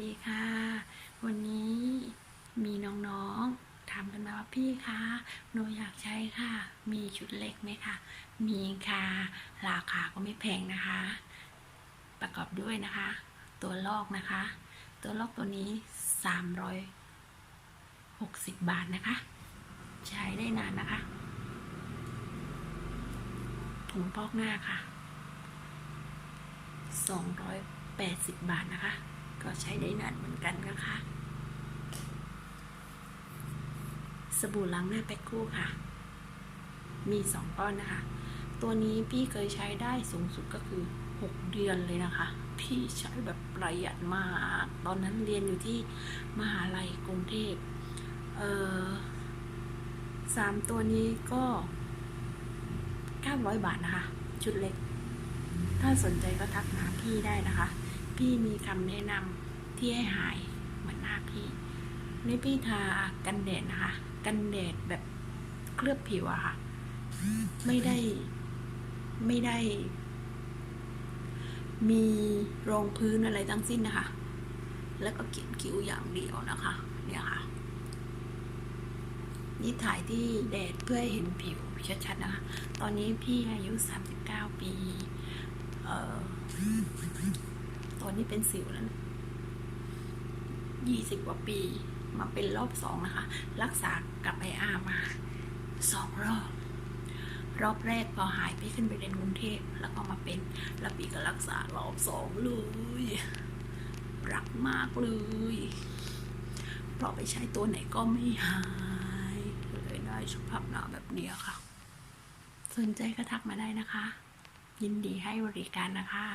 ดีค่ะ วันนี้มีน้องๆถามกันมาว่าพี่คะหนูอยากใช้ค่ะ มีชุดเล็กไหมคะ มีค่ะ ราคาก็ไม่แพงนะคะ ประกอบด้วยนะคะ ตัวลอกนะคะ ตัวลอกตัวนี้ 360 บาทนะคะ ใช้ได้นานนะคะถุงพอกหน้าค่ะ 280 บาทนะคะ ก็ใช้ได้นานเหมือนกันนะคะ สบู่ล้างหน้าแพ็คคู่ค่ะ มีสองก้อนนะคะ ตัวนี้พี่เคยใช้ได้สูงสุดก็คือ 6 เดือนเลยนะคะ พี่ใช้แบบประหยัดมาก ตอนนั้นเรียนอยู่ที่มหาลัยกรุงเทพเออสามตัวนี้ก็ 900 บาทนะคะ ชุดเล็ก ถ้าสนใจก็ทักหาพี่ได้นะคะ พี่มีคำแนะนำที่ให้หายเหมือนหน้าพี่ นี่พี่ทากันแดดนะคะ กันแดดแบบเคลือบผิวอะค่ะ ไม่ได้ไม่ได้ มีรองพื้นอะไรทั้งสิ้นนะคะ แล้วก็เขียนคิ้วอย่างเดียวนะคะ เนี่ยค่ะ นี่ถ่ายที่แดดเพื่อให้เห็นผิวชัดๆนะคะ ตอนนี้พี่อายุ 39 ปี เอ่อ ตอนนี้เป็นสิวแล้วนะยี่สิบกว่าปี มาเป็นรอบสองนะคะ รักษากับไออามาสองรอบ รอบแรกพอหายพี่ขึ้นไปเรียนกรุงเทพแล้วก็มาเป็นแล้วปีก็รักษารอบสองเลยรักมากเลย เพราะไปใช้ตัวไหนก็ไม่หายเลยได้สุขภาพหนาแบบนี้ค่ะ สนใจก็ทักมาได้นะคะ ยินดีให้บริการนะคะ